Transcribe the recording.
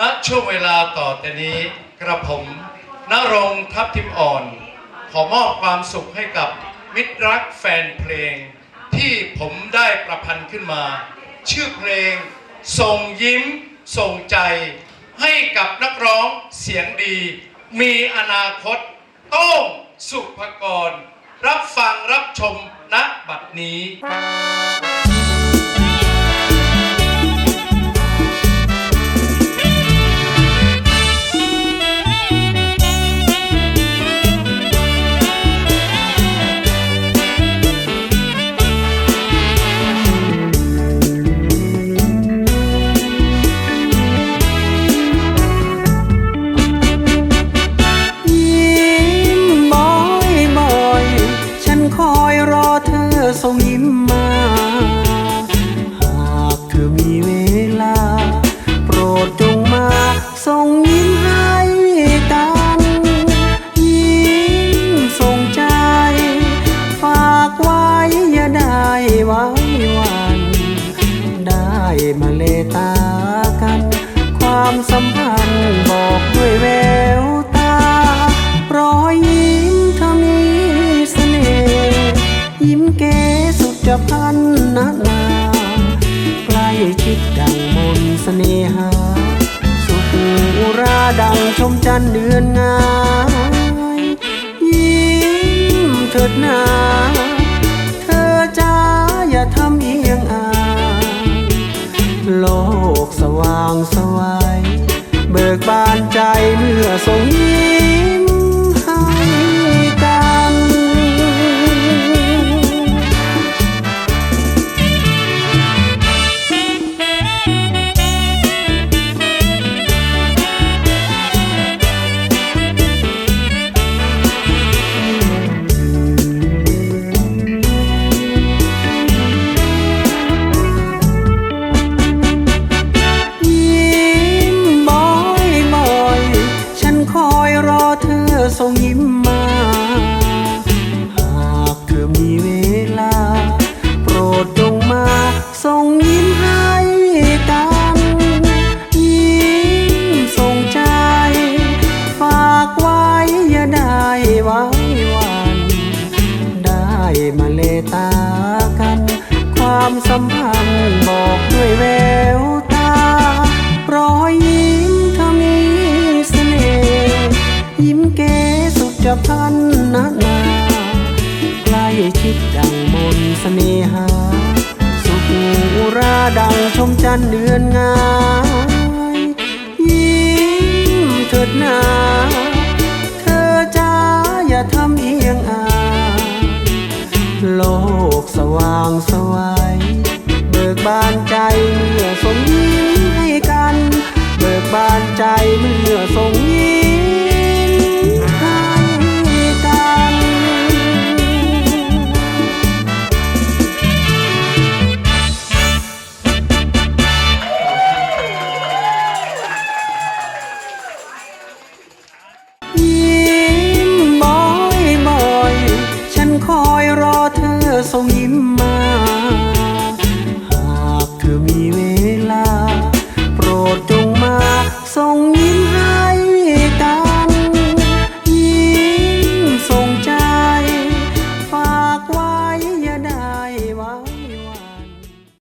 ณช่วงเวลาต่อแต่นี้กระผมนรงทัพทิมอ่อน ขอมอบความสุขให้กับมิตรรักแฟนเพลง ที่ผมได้ประพันธ์ขึ้นมา ชื่อเพลง ส่งยิ้ม ส่งใจ ให้กับนักร้องเสียงดี มีอนาคต โต้งสุภกร รับฟังรับชมณบัดนี้ มาเลตากัน ความสัมพันธ์บอกด้วยแววตารอยยิ้มเธอมีเสน่ห์ยิ้มเก๋สุดจะพันนานาใกล้ชิดดังมนเสน่หา สุขอุราดังชมจันเดือนงายยิ้มเถิดหนา เธอส่งยิ้มมา หากเธอมีเวลา โปรดจงมาส่งยิ้มให้กันยิ้มส่งใจ ฝากไว้อย่าได้ไว้วัน ได้มาเลตากัน ความสัมพันธ์บอกด้วยแวว พันนานาใกล้ชิดดังมนต์เสน่หา สุขอุราดังชมจันเดือนงายยิ้มเถิดนาเธอจ้าอย่าทำเอียงอายโลกสว่างสวัยเบิกบานใจเมื่อส่งยิ้มให้กัน เบิกบานใจเมื่อส่ง